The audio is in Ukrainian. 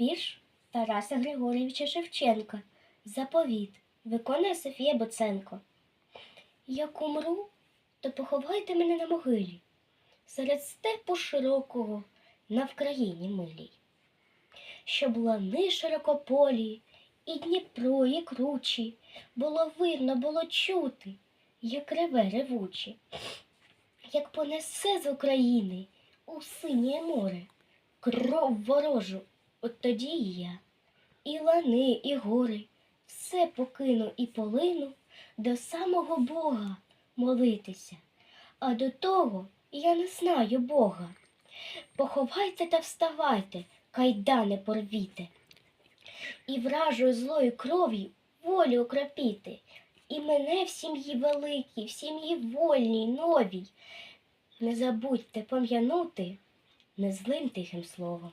Вірш Тараса Григорійовича Шевченка. Заповіт. Виконує Софія Боценко. Як умру, то поховайте мене на могилі, серед степу широкого на Вкраїні милій. Щоб лани широкополі, і Дніпро, і кручі, було видно, було чути, як реве ревучі, як понесе з України у синє море кров ворожу, от тоді і я. І лани, і гори, все покину і полину до самого Бога молитися. А до того я не знаю Бога. Поховайте та вставайте, кайдани порвіте, і вражою злою кров'ю волю окропіти, і мене в сім'ї великій, в сім'ї вольній, новій. Не забудьте пом'янути незлим тихим словом.